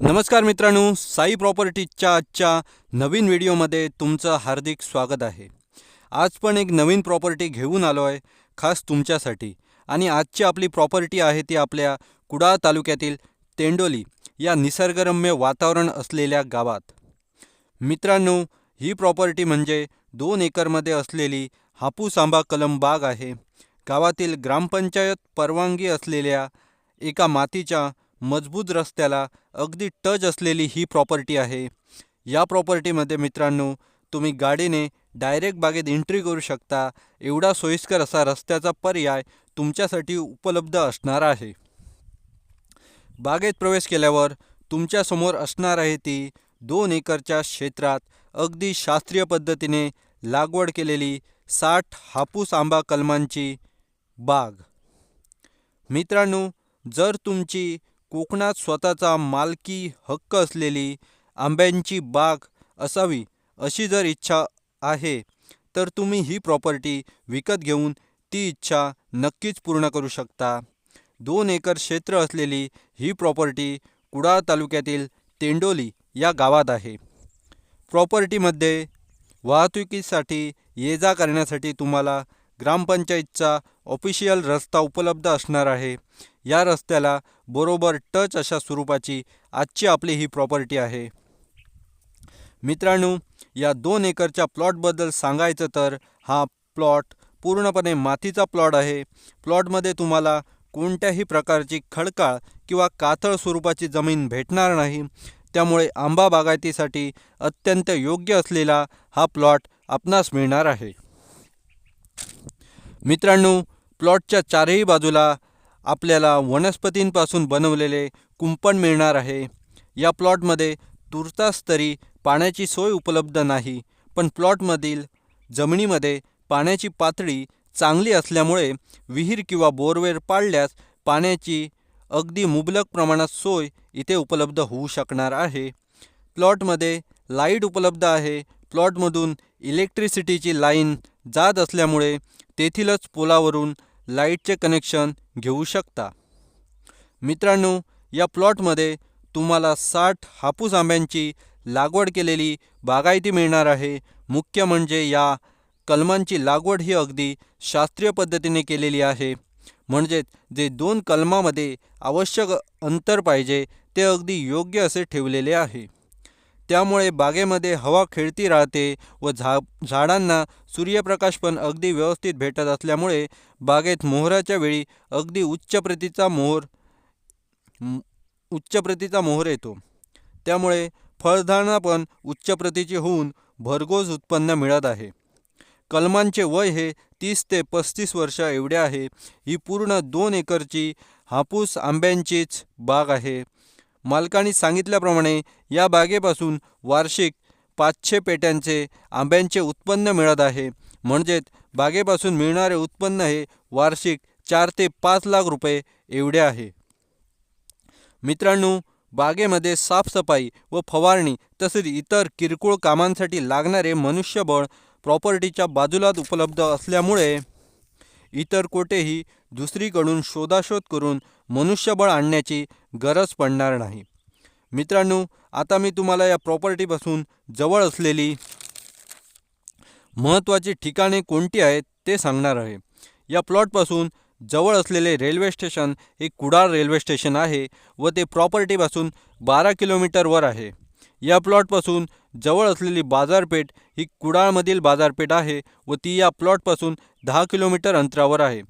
नमस्कार मित्रांनो साई प्रॉपर्टीजच्या आजच्या नवीन व्हिडिओमध्ये तुमचं हार्दिक स्वागत आहे. आज पण एक नवीन प्रॉपर्टी घेऊन आलो आहे खास तुमच्यासाठी. आणि आजची आपली प्रॉपर्टी आहे ती आपल्या कुडाळ तालुक्यातील तेंडोली या निसर्गरम्य वातावरण असलेल्या गावात. मित्रांनो ही प्रॉपर्टी म्हणजे दोन एकरमध्ये असलेली हापूस आंबा कलम बाग आहे. गावातील ग्रामपंचायत परवानगी असलेल्या एका मातीच्या मजबूत रस्त्याला अगदी टच असलेली ही प्रॉपर्टी आहे. या प्रॉपर्टीमध्ये मित्रांनो तुम्ही गाडीने डायरेक्ट बागेत एंट्री करू शकता. एवढा सोयीस्कर असा रस्त्याचा पर्याय तुमच्यासाठी उपलब्ध असणार आहे. बागेत प्रवेश केल्यावर तुमच्यासमोर असणार आहे ती दोन एकरच्या क्षेत्रात अगदी शास्त्रीय पद्धतीने लागवड केलेली साठ हापूस आंबा कलमांची बाग. मित्रांनो जर तुमची कोकणात स्वतःचा मालकी हक्क असलेली आंब्यांची बाग असावी अशी जर इच्छा आहे तर तुम्ही ही प्रॉपर्टी विकत घेऊन ती इच्छा नक्कीच पूर्ण करू शकता. दोन एकर क्षेत्र असलेली ही प्रॉपर्टी कुडाळ तालुक्यातील तेंडोली या गावात आहे. प्रॉपर्टीमध्ये वाहतुकीसाठी ये जा करण्यासाठी तुम्हाला ग्रामपंचायतचा ऑफिशियल रस्ता उपलब्ध असणार आहे. या रस्त्याला बरोबर टच अशा स्वरूपाची आजची आपली ही प्रॉपर्टी आहे. मित्रांनो या दोन एकरच्या प्लॉटबद्दल सांगायचं तर हा प्लॉट पूर्णपणे मातीचा प्लॉट आहे. प्लॉटमध्ये तुम्हाला कोणत्याही प्रकारची खडकाळ किंवा कातळ स्वरूपाची जमीन भेटणार नाही. त्यामुळे आंबा बागायतीसाठी अत्यंत योग्य असलेला हा प्लॉट आपणास मिळणार आहे. मित्रांनो प्लॉटच्या चारही बाजूला आपल्याला वनस्पतींपासून बनवलेले कुंपण मिळणार आहे. या प्लॉटमध्ये तुर्तास तरी पाण्याची सोय उपलब्ध नाही पण प्लॉटमधील जमिनीमध्ये पाण्याची पातळी चांगली असल्यामुळे विहीर किंवा बोरवेल पाडल्यास पाण्याची अगदी मुबलक प्रमाणात सोय इथे उपलब्ध होऊ शकणार आहे. प्लॉटमध्ये लाइट उपलब्ध आहे. प्लॉटमधून इलेक्ट्रिसिटीची लाईन जात असल्यामुळे तेथीलच पोलावरून लाईटचे कनेक्शन घेऊ शकता. मित्रांनो या प्लॉटमध्ये तुम्हाला साठ हापूस आंब्यांची लागवड केलेली बागायती मिळणार आहे. मुख्य म्हणजे या कलमांची लागवड ही अगदी शास्त्रीय पद्धतीने केलेली आहे. म्हणजेच जे दोन कलमामध्ये आवश्यक अंतर पाहिजे ते अगदी योग्य असे ठेवलेले आहे. त्यामुळे बागेमध्ये हवा खेळती राहते व झा झाडांना सूर्यप्रकाश पण अगदी व्यवस्थित भेटत असल्यामुळे बागेत मोहराच्या वेळी अगदी उच्च प्रतीचा मोहर उच्च प्रतीचा मोहर येतो. त्यामुळे फळधारणा पण उच्च प्रतीची होऊन भरघोस उत्पन्न मिळत आहे. कलमांचे वय हे तीस ते पस्तीस वर्ष एवढे आहे. ही पूर्ण दोन एकरची हापूस आंब्यांचीच बाग आहे. मालकांनी सांगितल्याप्रमाणे या बागेपासून वार्षिक पाचशे पेट्यांचे आंब्यांचे उत्पन्न मिळत आहे. म्हणजेच बागेपासून मिळणारे उत्पन्न हे वार्षिक चार ते पाच लाख रुपये एवढे आहे. मित्रांनो बागेमध्ये साफसफाई व फवारणी तसेच इतर किरकोळ कामांसाठी लागणारे मनुष्यबळ प्रॉपर्टीच्या बाजूलाच उपलब्ध असल्यामुळे इतर कोठेही दुसरीकडून शोधाशोध करून मनुष्यबळ आणण्याची गरज पडणार नाही. मित्रांनो आता मी तुम्हाला या प्रॉपर्टीपासून जवळ असलेली महत्त्वाची ठिकाणे कोणती आहेत ते सांगणार आहे. या प्लॉटपासून जवळ असलेले रेल्वे स्टेशन हे कुडाळ रेल्वे स्टेशन आहे व ते प्रॉपर्टीपासून बारा किलोमीटरवर आहे. या प्लॉटपासून जवळ असलेली बाजारपेठ ही कुडाळमधील बाजारपेठ आहे व ती या प्लॉटपासून दहा किलोमीटर अंतरावर आहे.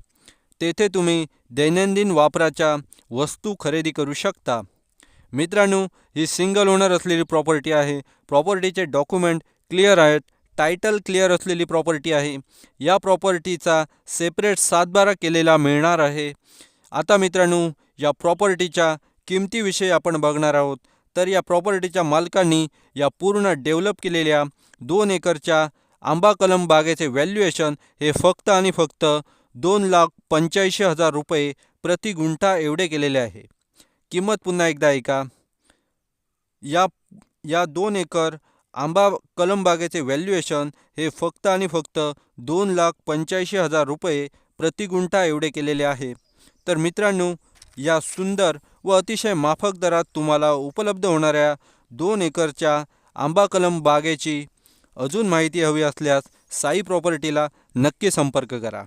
तेथे तुम्ही दैनंदिन वापराच्या वस्तू खरेदी करू शकता. मित्रांनो ही सिंगल ओनर असलेली प्रॉपर्टी आहे. प्रॉपर्टीचे डॉक्युमेंट क्लिअर आहेत. टायटल क्लिअर असलेली प्रॉपर्टी आहे. या प्रॉपर्टीचा सेपरेट सातबारा केलेला मिळणार आहे. आता मित्रांनो या प्रॉपर्टीच्या किमतीविषयी आपण बघणार आहोत. तर या प्रॉपर्टीच्या मालकांनी या पूर्ण डेव्हलप केलेल्या दोन एकरच्या आंबा कलम बागेचे व्हॅल्युएशन हे फक्त आणि फक्त दोन लाख पंच्याऐंशी हजार रुपये प्रति गुंठा एवढे केलेले आहे. किंमत पुन्हा एकदा ऐका. या या दोन एकर आंबा कलम बागेचे व्हॅल्युएशन हे फक्त आणि फक्त दोन लाख पंच्याऐंशी हजार रुपये प्रति गुंठा एवढे केलेले आहे. तर मित्रांनो या सुंदर व अतिशय माफक दरात तुम्हाला उपलब्ध होणाऱ्या दोन एकरच्या आंबा कलम बागेची अजून माहिती हवी असल्यास साई प्रॉपर्टीला नक्की संपर्क करा.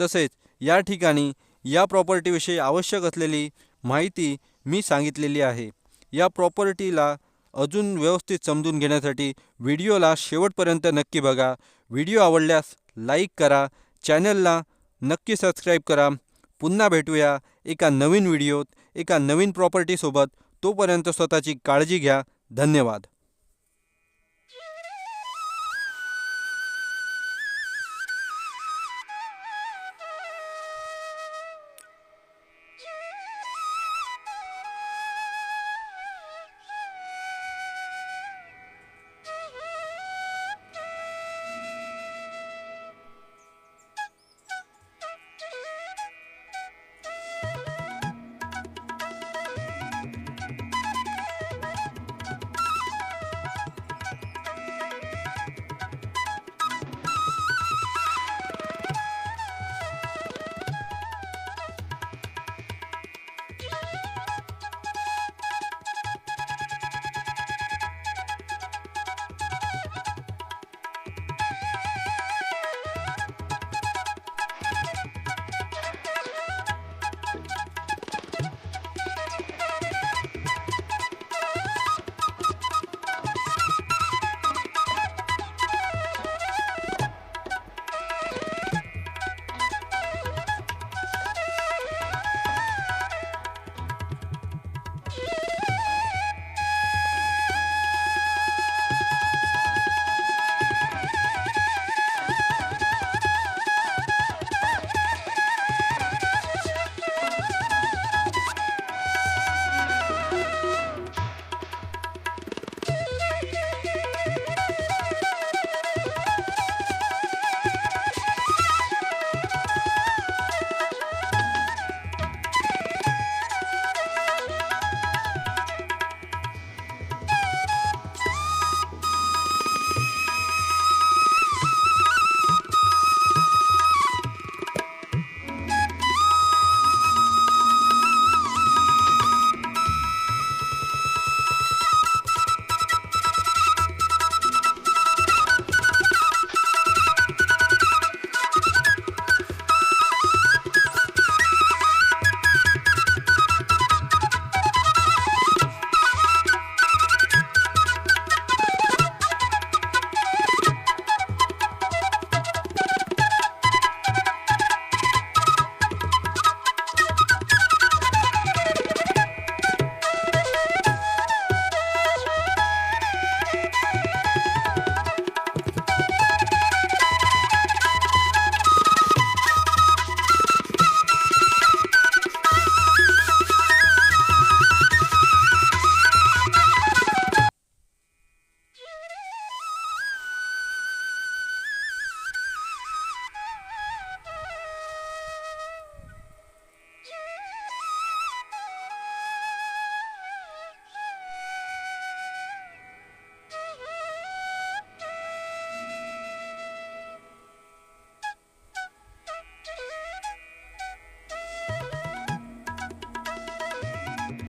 तसेच या ठिकाणी या प्रॉपर्टीविषयी आवश्यक असलेली माहिती मी सांगितलेली आहे. या प्रॉपर्टीला अजून व्यवस्थित समजून घेण्यासाठी व्हिडिओला शेवटपर्यंत नक्की बघा. व्हिडिओ आवडल्यास लाईक करा. चॅनलला नक्की सबस्क्राईब करा. पुन्हा भेटूया एका नवीन व्हिडिओत एका नवीन प्रॉपर्टीसोबत. तोपर्यंत स्वतःची काळजी घ्या. धन्यवाद.